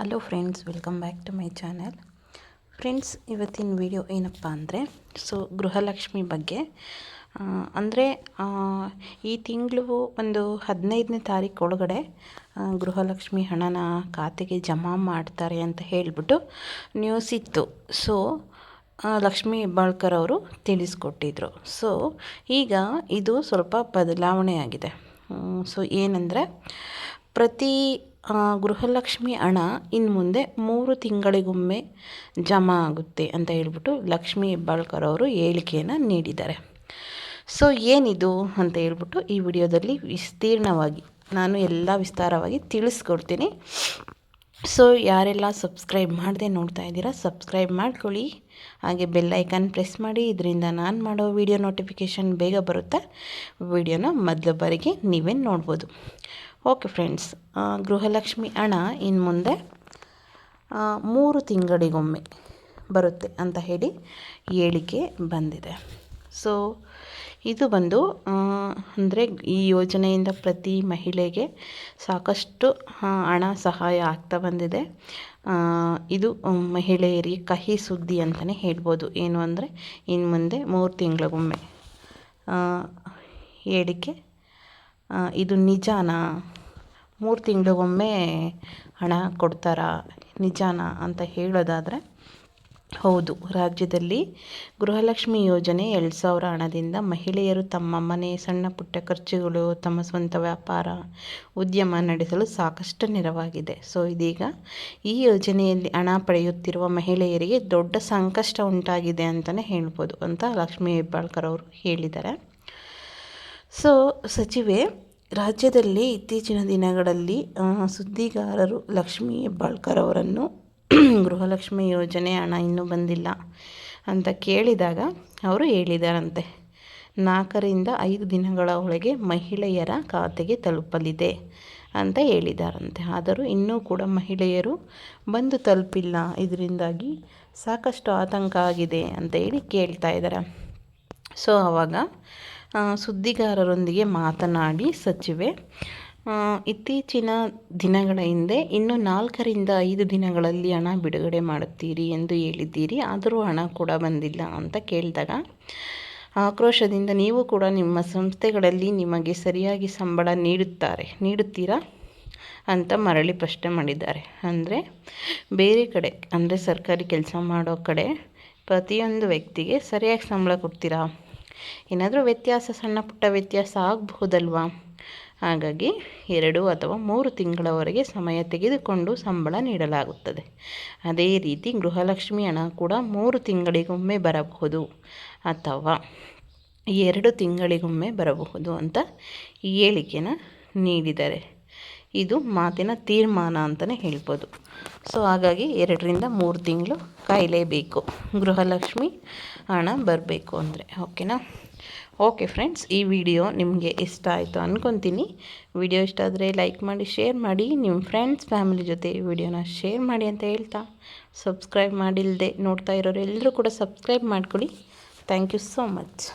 Hello friends welcome back to my channel friends ಇವತ್ತಿನ video ಏನಪ್ಪ ಅಂದರೆ ಸೊ ಗೃಹಲಕ್ಷ್ಮಿ ಬಗ್ಗೆ. ಅಂದರೆ ಈ ತಿಂಗಳು ಒಂದು ಹದಿನೈದನೇ ತಾರೀಕು ಒಳಗಡೆ ಗೃಹಲಕ್ಷ್ಮಿ ಹಣನ ಖಾತೆಗೆ ಜಮಾ ಮಾಡ್ತಾರೆ ಅಂತ ಹೇಳಿಬಿಟ್ಟು ನ್ಯೂಸ್ ಇತ್ತು. ಸೊ ಲಕ್ಷ್ಮಿ ಹೆಬ್ಬಾಳ್ಕರ್ ಅವರು ತಿಳಿಸ್ಕೊಟ್ಟಿದ್ರು. ಸೊ ಈಗ ಇದು ಸ್ವಲ್ಪ ಬದಲಾವಣೆ ಆಗಿದೆ. ಸೊ ಏನಂದರೆ, ಪ್ರತಿ ಗೃಹಲಕ್ಷ್ಮಿ ಹಣ ಇನ್ನು ಮುಂದೆ ಮೂರು ತಿಂಗಳಿಗೊಮ್ಮೆ ಜಮಾ ಆಗುತ್ತೆ ಅಂತ ಹೇಳ್ಬಿಟ್ಟು ಲಕ್ಷ್ಮಿ ಹೆಬ್ಬಾಳ್ಕರ್ ಅವರು ಹೇಳಿಕೆಯನ್ನು ನೀಡಿದ್ದಾರೆ. ಸೊ, ಏನಿದು ಅಂತ ಹೇಳ್ಬಿಟ್ಟು ಈ ವಿಡಿಯೋದಲ್ಲಿ ವಿಸ್ತೀರ್ಣವಾಗಿ ನಾನು ಎಲ್ಲ ವಿಸ್ತಾರವಾಗಿ ತಿಳಿಸ್ಕೊಡ್ತೀನಿ. ಸೊ, ಯಾರೆಲ್ಲ ಸಬ್ಸ್ಕ್ರೈಬ್ ಮಾಡದೆ ನೋಡ್ತಾ ಇದ್ದೀರಾ, ಸಬ್ಸ್ಕ್ರೈಬ್ ಮಾಡ್ಕೊಳ್ಳಿ. ಹಾಗೆ ಬೆಲ್ ಐಕನ್ ಪ್ರೆಸ್ ಮಾಡಿ. ಇದರಿಂದ ನಾನು ಮಾಡೋ ವಿಡಿಯೋ ನೋಟಿಫಿಕೇಷನ್ ಬೇಗ ಬರುತ್ತೆ. ವಿಡಿಯೋನ ಮೊದಲ ಬಾರಿಗೆ ನೀವೇ ನೋಡ್ಬೋದು. ಓಕೆ ಫ್ರೆಂಡ್ಸ್ ಗೃಹಲಕ್ಷ್ಮಿ ಹಣ ಇನ್ನು ಮುಂದೆ ಮೂರು ತಿಂಗಳಿಗೊಮ್ಮೆ ಬರುತ್ತೆ ಅಂತ ಹೇಳಿ ಹೇಳಿಕೆ ಬಂದಿದೆ. ಸೊ ಇದು ಬಂದು ಅಂದರೆ ಈ ಯೋಜನೆಯಿಂದ ಪ್ರತಿ ಮಹಿಳೆಗೆ ಸಾಕಷ್ಟು ಹಣ ಸಹಾಯ ಆಗ್ತಾ ಬಂದಿದೆ. ಇದು ಮಹಿಳೆಯರಿಗೆ ಕಹಿ ಸುದ್ದಿ ಅಂತಲೇ ಹೇಳ್ಬೋದು. ಏನು ಅಂದರೆ ಇನ್ನು ಮುಂದೆ ಮೂರು ತಿಂಗಳಿಗೊಮ್ಮೆ ಹೇಳಿಕೆ ಇದು ನಿಜಾನಾ? ಮೂರು ತಿಂಗಳಿಗೊಮ್ಮೆ ಹಣ ಕೊಡ್ತಾರಾ? ನಿಜಾನಾ ಅಂತ ಹೇಳೋದಾದರೆ, ಹೌದು. ರಾಜ್ಯದಲ್ಲಿ ಗೃಹಲಕ್ಷ್ಮಿ ಯೋಜನೆ ಎರಡು ಸಾವಿರ ಹಣದಿಂದ ಮಹಿಳೆಯರು ತಮ್ಮ ಮನೆ, ಸಣ್ಣ ಪುಟ್ಟ ಖರ್ಚುಗಳು, ತಮ್ಮ ಸ್ವಂತ ವ್ಯಾಪಾರ, ಉದ್ಯಮ ನಡೆಸಲು ಸಾಕಷ್ಟು ನೆರವಾಗಿದೆ. ಸೊ, ಇದೀಗ ಈ ಯೋಜನೆಯಲ್ಲಿ ಹಣ ಪಡೆಯುತ್ತಿರುವ ಮಹಿಳೆಯರಿಗೆ ದೊಡ್ಡ ಸಂಕಷ್ಟ ಉಂಟಾಗಿದೆ ಅಂತಲೇ ಹೇಳ್ಬೋದು ಅಂತ ಲಕ್ಷ್ಮೀ ಹೆಬ್ಬಾಳ್ಕರ್ ಅವರು ಹೇಳಿದ್ದಾರೆ. ಸೊ, ಸಚಿವೆ, ರಾಜ್ಯದಲ್ಲಿ ಇತ್ತೀಚಿನ ದಿನಗಳಲ್ಲಿ ಸುದ್ದಿಗಾರರು ಲಕ್ಷ್ಮೀ ಹೆಬ್ಬಾಳ್ಕರ್ ಅವರನ್ನು ಗೃಹಲಕ್ಷ್ಮಿ ಯೋಜನೆ ಹಣ ಇನ್ನೂ ಬಂದಿಲ್ಲ ಅಂತ ಕೇಳಿದಾಗ ಅವರು ಹೇಳಿದಾರಂತೆ, ನಾಲ್ಕರಿಂದ ಐದು ದಿನಗಳ ಒಳಗೆ ಮಹಿಳೆಯರ ಖಾತೆಗೆ ತಲುಪಲಿದೆ ಅಂತ ಹೇಳಿದಾರಂತೆ. ಆದರೂ ಇನ್ನೂ ಕೂಡ ಮಹಿಳೆಯರು ಬಂದು ತಲುಪಿಲ್ಲ, ಇದರಿಂದಾಗಿ ಸಾಕಷ್ಟು ಆತಂಕ ಆಗಿದೆ ಅಂತ ಹೇಳಿ ಕೇಳ್ತಾ ಇದ್ದಾರೆ. ಸೊ ಆವಾಗ ಸುದ್ದಿಗಾರರೊಂದಿಗೆ ಮಾತನಾಡಿ ಸಚಿವೆ. ಇತ್ತೀಚಿನ ದಿನಗಳ ಹಿಂದೆ ಇನ್ನು ನಾಲ್ಕರಿಂದ ಐದು ದಿನಗಳಲ್ಲಿ ಹಣ ಬಿಡುಗಡೆ ಮಾಡುತ್ತೀರಿ ಎಂದು ಹೇಳಿದ್ದೀರಿ. ಆದರೂ ಹಣ ಕೂಡ ಬಂದಿಲ್ಲ ಅಂತ ಕೇಳಿದಾಗ, ಆಕ್ರೋಶದಿಂದ ನೀವು ಕೂಡ ನಿಮ್ಮ ಸಂಸ್ಥೆಗಳಲ್ಲಿ ನಿಮಗೆ ಸರಿಯಾಗಿ ಸಂಬಳ ನೀಡುತ್ತಾರೆ, ನೀಡುತ್ತೀರಾ? ಅಂತ ಮರಳಿ ಪ್ರಶ್ನೆ ಮಾಡಿದ್ದಾರೆ. ಅಂದರೆ, ಬೇರೆ ಕಡೆ, ಅಂದರೆ ಸರ್ಕಾರಿ ಕೆಲಸ ಮಾಡೋ ಕಡೆ ಪ್ರತಿಯೊಂದು ವ್ಯಕ್ತಿಗೆ ಸರಿಯಾಗಿ ಸಂಬಳ ಕೊಡ್ತೀರಾ? ಏನಾದರೂ ವ್ಯತ್ಯಾಸ, ಸಣ್ಣ ಪುಟ್ಟ ವ್ಯತ್ಯಾಸ ಆಗಬಹುದಲ್ವಾ? ಹಾಗಾಗಿ ಎರಡು ಅಥವಾ ಮೂರು ತಿಂಗಳವರೆಗೆ ಸಮಯ ತೆಗೆದುಕೊಂಡು ಸಂಬಳ ನೀಡಲಾಗುತ್ತದೆ. ಅದೇ ರೀತಿ ಗೃಹಲಕ್ಷ್ಮಿ ಹಣ ಕೂಡ ಮೂರು ತಿಂಗಳಿಗೊಮ್ಮೆ ಬರಬಹುದು ಅಥವಾ ಎರಡು ತಿಂಗಳಿಗೊಮ್ಮೆ ಬರಬಹುದು ಅಂತ ಹೇಳಿಕೆನ ನೀಡಿದ್ದಾರೆ ಇದು ಮಾತಿನ ತೀರ್ಮಾನ ಅಂತಲೇ ಹೇಳ್ಬೋದು. ಸೊ ಹಾಗಾಗಿ ಎರಡರಿಂದ ಮೂರು ತಿಂಗಳು ಕಾಯಲೇಬೇಕು. ಗೃಹಲಕ್ಷ್ಮಿ ಹಣ ಬರಬೇಕು ಅಂದರೆ. ಓಕೆನಾ ಓಕೆ ಫ್ರೆಂಡ್ಸ್ ಈ ವಿಡಿಯೋ ನಿಮಗೆ ಇಷ್ಟ ಆಯಿತು ಅಂದ್ಕೊತೀನಿ ವಿಡಿಯೋ ಇಷ್ಟ ಆದರೆ ಲೈಕ್ ಮಾಡಿ ಶೇರ್ ಮಾಡಿ ನಿಮ್ಮ ಫ್ರೆಂಡ್ಸ್ ಫ್ಯಾಮಿಲಿ ಜೊತೆ ಈ ವಿಡಿಯೋನ ಶೇರ್ ಮಾಡಿ ಅಂತ ಹೇಳ್ತಾ. ಸಬ್ಸ್ಕ್ರೈಬ್ ಮಾಡಿಲ್ಲದೆ ನೋಡ್ತಾ ಇರೋರು ಎಲ್ಲರೂ ಕೂಡ ಸಬ್ಸ್ಕ್ರೈಬ್ ಮಾಡ್ಕೊಳ್ಳಿ. Thank you so much